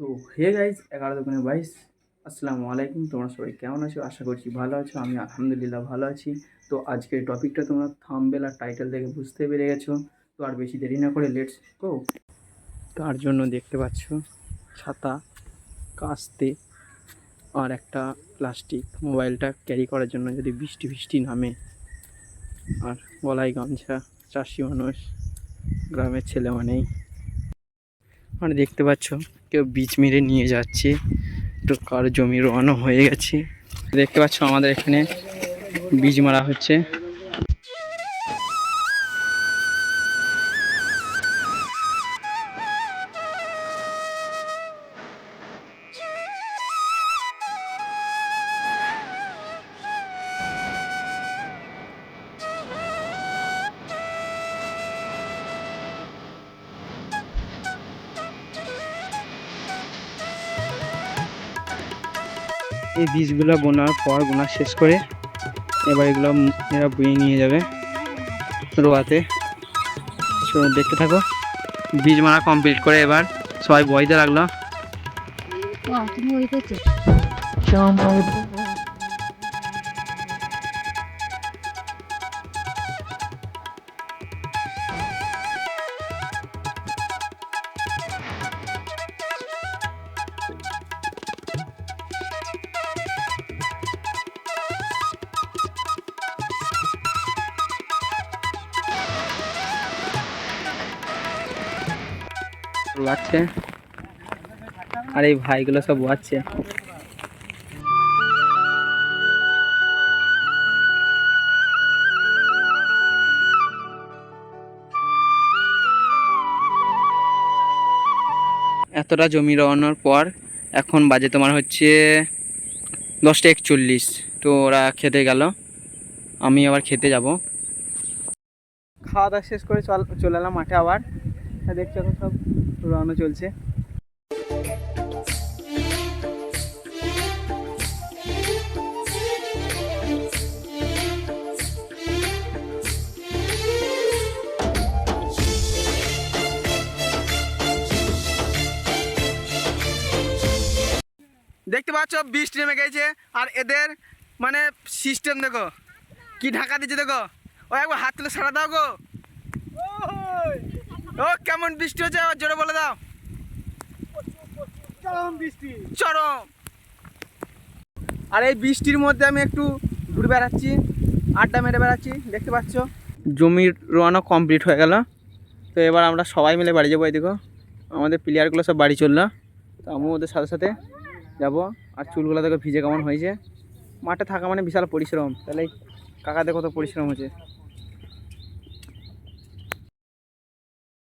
তো hey guys এগারো দোকানে বাইশ। আসসালামু আলাইকুম, তোমরা সবাই কেমন আছো? আশা করছি ভালো আছো, আমি আলহামদুলিল্লাহ ভালো আছি। তো আজকের টপিকটা তোমরা থাম্বেল আর টাইটেল দেখে বুঝতে পেরে গেছো। তো আর বেশি দেরি না করে লেটস গো। তার জন্য দেখতে পাচ্ছ ছাতা কাস্তে আর একটা প্লাস্টিক। মোবাইলটা ক্যারি করার জন্য যদি বৃষ্টি বৃষ্টি নামে। আর গলায় গামছা, চাষি মানুষ, গ্রামের ছেলে মানেই। মানে দেখতে পাচ্ছ কেউ বীজ মেরে নিয়ে যাচ্ছে তো কার জমি রোয়ানো হয়ে গেছে। দেখতে পাচ্ছ আমাদের এখানে বীজ মারা হচ্ছে। এই বীজগুলো বোনার পর বোনা শেষ করে এবার এগুলো এরা বয়ে নিয়ে যাবে রোয়াতে। তো দেখতে থাকো বীজ মারা কমপ্লিট করে এবার সবাই বইতে লাগল। লাগছে। আর এই ভাইগুলো সব বাচ্ছে এতটা জমি রওয়ানোর পর এখন বাজে তোমার হচ্ছে দশটা একচল্লিশ। তো ওরা খেতে গেল। আমি আবার খেতে যাব। খাওয়া দাওয়া শেষ করে চল চলে এলাম মাঠে আবার। দেখছ, এখন সব রওনা চলছে। দেখতে পাচ্ছ, বৃষ্টি নেমে গেছে, আর এদের মানে সিস্টেম দেখো, কি ঢাকা দিচ্ছে দেখো। ও একবার হাত তুলে সারা দাও গো। ও কেমন বৃষ্টি হচ্ছে? আবার জোরে বলে দাও। চরম বৃষ্টি। চরম। আর এই বৃষ্টির মধ্যে আমি একটু ঘুরে বেড়াচ্ছি আড্ডা মেরে বেড়াচ্ছি দেখতে পাচ্ছ? জমির রোয়ানো কমপ্লিট হয়ে গেল। তো এবার আমরা সবাই মিলে বাড়ি যাব এদিকে। আমাদের প্লেয়ারগুলো সব বাড়ি চলল। তো আমিও ওদের সাথে সাথে যাব। আর চুলগুলো দেখো ভিজে কেমন হয়েছে। মাঠে থাকা মানে বিশাল পরিশ্রম। তাহলে কাকাদের কত পরিশ্রম হচ্ছে।